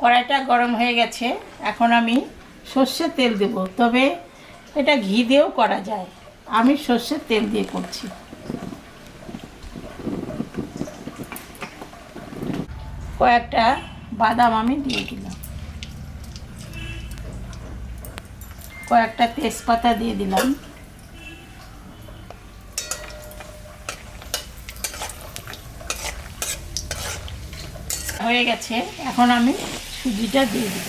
কড়াইটা গরম হয়ে গেছে। এখন আমি সর্ষের তেল দেব। তবে এটা ঘি দিয়েও করা যায়। আমি সর্ষের তেল দিয়ে করছি। কয়েকটা বাদাম আমি দিয়ে দিলাম। কয়েকটা তেজপাতা দিয়ে দিলাম। হয়ে গেছে। এখন আমি সুজিটা দিয়ে দিব।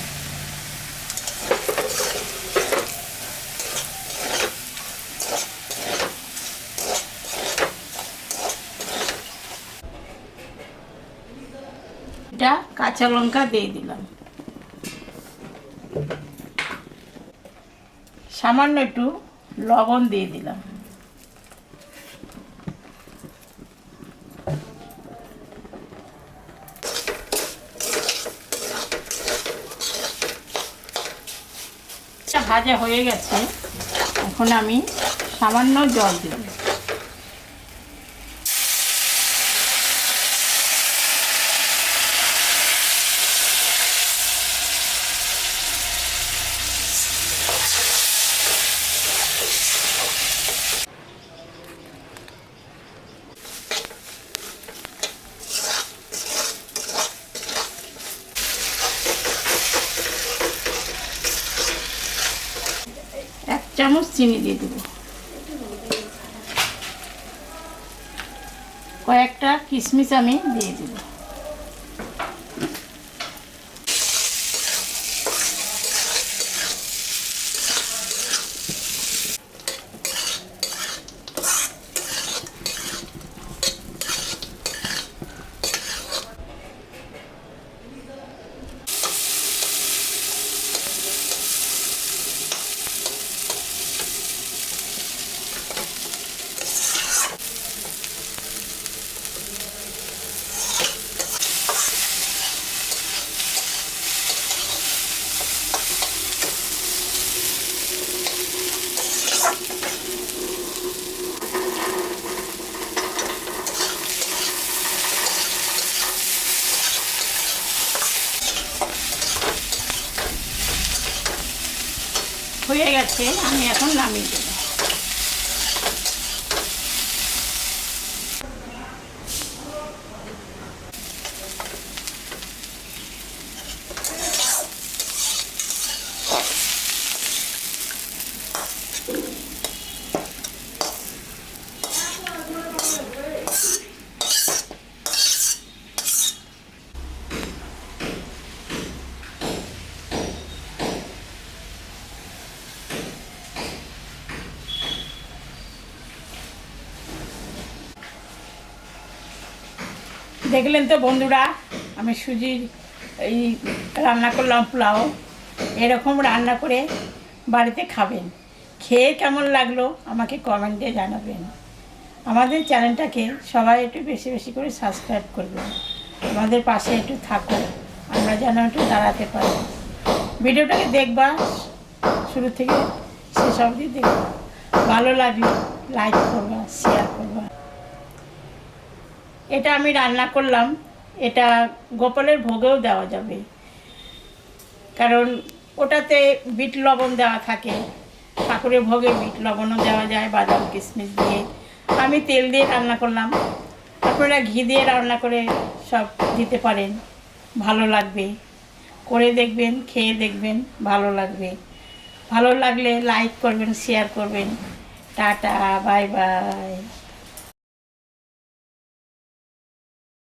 এটা কাঁচা লঙ্কা দিয়ে দিলাম। সামান্য একটু লবণ দিয়ে দিলাম এটা ভাজা হয়ে গেছে এখন আমি সামান্য জল দেব। চামচ চিনি দিয়ে দেবো। কয়েকটা কিশমিশ আমি দিয়ে দেবো। হয়ে গেছে আমি এখন নামিয়ে দেবো। দেখলেন তো বন্ধুরা, আমি সুজির এই রান্না করলাম পোলাও। এরকম রান্না করে বাড়িতে খাবেন। খেয়ে কেমন লাগল আমাকে কমেন্টে জানাবেন। আমাদের চ্যানেলটাকে সবাই একটু বেশি বেশি করে সাবস্ক্রাইব করবেন। আমাদের পাশে একটু থাকো আমরা যেন একটু দাঁড়াতে পারি। ভিডিওটাকে দেখবা, শুরু থেকে শেষ অবধি দেখবা। ভালো লাগলে লাইক করবা শেয়ার করবা। এটা আমি রান্না করলাম। এটা গোপালের ভোগেও দেওয়া যাবে। কারণ ওটাতে বিট লবণ দেওয়া থাকে। ঠাকুরের ভোগে বিট লবণও দেওয়া যায়, বাদাম কিশমিশ দিয়ে। আমি তেল দিয়ে রান্না করলাম। আপনারা ঘি দিয়ে রান্না করে সব দিতে পারেন। ভালো লাগবে। করে দেখবেন, খেয়ে দেখবেন, ভালো লাগবে। ভালো লাগলে লাইক করবেন, শেয়ার করবেন। Tata, bye bye.